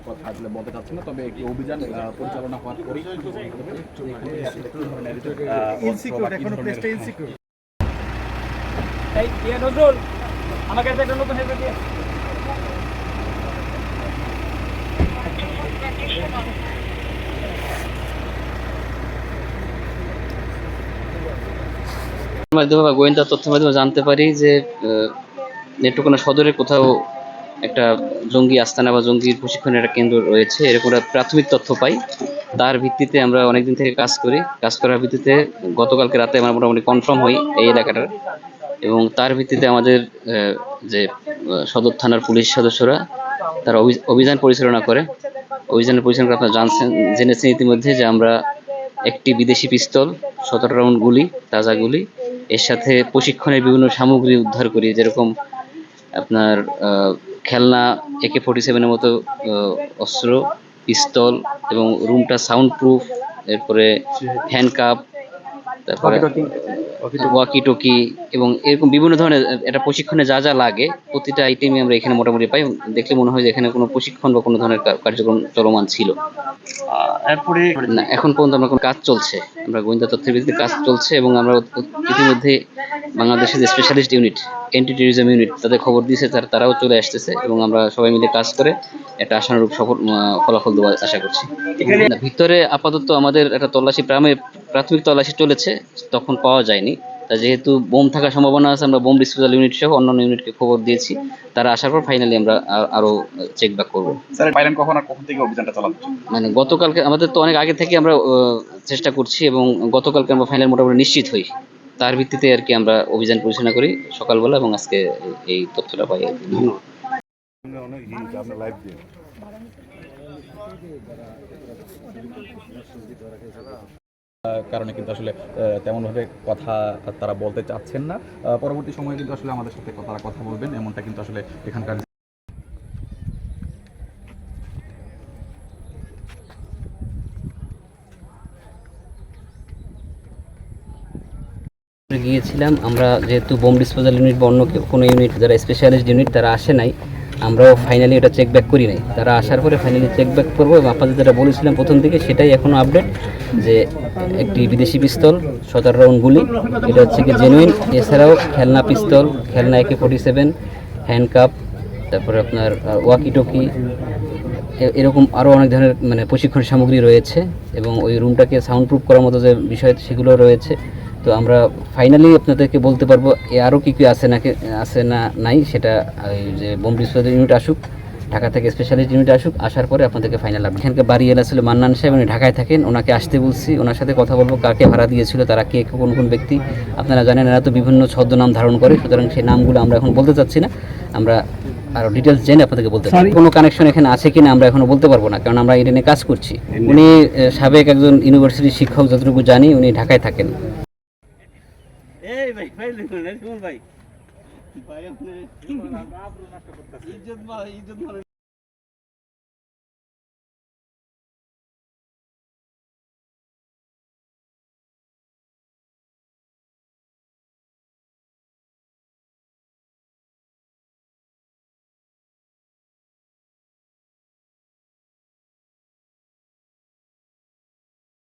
কথা আসলে বলতে চাচ্ছি না তবে একটি অভিযান পরিচালনা হওয়ার পরেই একটা নতুন হেলমেট দিয়ে মাধ্যমে বা গোয়েন্দা তথ্যের মাধ্যমে জানতে পারি যে আহ, নেত্রকোনা সদরে কোথাও একটা জঙ্গি আস্তানা বা জঙ্গির প্রশিক্ষণের একটা কেন্দ্র রয়েছে, এরকম একটা প্রাথমিক তথ্য পাই। তার ভিত্তিতে আমরা অনেকদিন থেকে কাজ করি। কাজ করার ভিত্তিতে গতকালকে রাতে আমরা মোটামুটি কনফার্ম হই এই এলাকাটার। এবং তার ভিত্তিতে আমাদের যে সদর থানার পুলিশ সদস্যরা তারা অভি- অভিযান পরিচালনা করে। অভিযানের পরিচালনা আপনারা জানছেন, জেনেছেন ইতিমধ্যে যে আমরা একটি বিদেশি পিস্তল, সতেরো রাউন্ড গুলি, তাজা গুলি, এর সাথে প্রশিক্ষণের বিভিন্ন সামগ্রী উদ্ধার করি। যেরকম আপনার খেলনা একে ফোর্টি সেভেনের মতো অস্ত্র পিস্তল এবং রুমটা সাউন্ড প্রুফ এরপরে হ্যান্ড কাপ তারপরে ওয়াকি টকি এবং এরকম বিভিন্ন ধরনের একটা প্রশিক্ষণে যা যা লাগে প্রতিটা আইটেমই আমরা এখানে মোটামুটি পাই দেখলে মনে হয় যে এখানে কোনো প্রশিক্ষণ বা কোনো ধরনের কার্যক্রম চলমান ছিল। এরপরে না এখন পর্যন্ত আমরা কোনো কাজ চলছে। আমরা গোয়েন্দা তথ্যের ভিত্তিতে কাজ চলছে এবং আমরা ইতিমধ্যে বাংলাদেশের যে specialist unit anti terrorism unit তাদের খবর দিয়েছে, তার তারাও চলে আসতেছে এবং আমরা সবাই মিলে কাজ করে একটা আশানুরূপ সফল ফলাফল দেওয়ার আশা করছি। ভিতরে আপাতত আমাদের একটা তল্লাশি প্রাথমিক তল্লাশি চলেছে, তখন পাওয়া যায়নি। তা যেহেতু বোম থাকার সম্ভাবনা আছে আমরা বোম ডিসপোজাল ইউনিট সহ অন্যান্য ইউনিটকে খবর দিয়েছি। তারা আসার পর ফাইনালি আমরা আরও চেক ব্যাক করব। স্যার পাইলেন কখন আর কখন থেকে অভিযানটা মানে গতকালকে আমাদের তো অনেক আগে থেকে আমরা চেষ্টা করছি এবং গতকালকে আমরা ফাইনাল মোটামুটি নিশ্চিত হই। তার ভিত্তিতে আর কি আমরা অভিযান পরিচালনা করি সকালবেলা এবং আজকে এই তথ্যটা পাই আর কি। কারণে কিন্তু আসলে তেমনভাবে কথা তারা বলতে চাচ্ছেন না। পরবর্তী সময়ে কিন্তু আসলে আমাদের সাথে তারা কথা বলবেন, এমনটা কিন্তু আসলে এখানকার গিয়েছিলাম, আমরা যেহেতু বোম ডিসপোজাল ইউনিট বা অন্য কোনো ইউনিট, যারা স্পেশালিস্ট ইউনিট তারা আসে নাই। আমরাও ফাইনালি এটা চেক ব্যাক করি নাই। তারা আসার পরে ফাইনালি চেক ব্যাক করব এবং আপনাদের যেটা বলেছিলাম প্রথম দিকে, সেটাই এখনও আপডেট যে একটি বিদেশি পিস্তল, সতেরো রাউন্ড গুলি, এটা হচ্ছে কি জেনুইন এছাড়াও খেলনা পিস্তল, খেলনা একে ফোর্টি সেভেন হ্যান্ড কাপ তারপরে আপনার ওয়াকি টকি এরকম আরও অনেক ধরনের মানে প্রশিক্ষণ সামগ্রী রয়েছে এবং ওই রুমটাকে সাউন্ড প্রুফ করার মতো যে বিষয়, সেগুলো রয়েছে। তো আমরা ফাইনালি আপনাদেরকে বলতে পারব এ আরও কী কী আছে নাকি আছে না নাই সেটা ওই যে বোম ডিসপোজাল ইউনিট আসুক ঢাকা থেকে স্পেশালিস্ট ইউনিট আসুক আসার পরে আপনাদেরকে ফাইনাল আপডেট এখানকে বাড়ি এলা ছিল মান্নান সাহেব উনি ঢাকায় থাকেন ওনাকে আসতে বলছি ওনার সাথে কথা বলব কাকে ভাড়া দিয়েছিল তারা কে কোন কোন ব্যক্তি আপনারা জানেন এরা তো বিভিন্ন ছদ্মনাম ধারণ করে সুতরাং সেই নামগুলো আমরা এখন বলতে চাচ্ছি না। আমরা আরও ডিটেলস জেনে আপনাদেরকে বলতে পারি। কোনো কানেকশন এখানে আছে কিনা আমরা এখনও বলতে পারব না কারণ আমরা এটা নিয়ে কাজ করছি। উনি সাবেক একজন ইউনিভার্সিটির শিক্ষক যতটুকু জানি উনি ঢাকায় থাকেন। এই ভাই ভাই লিখুন ভাই। ভাই আপনি ইজ্জত মা ইজ্জত মানে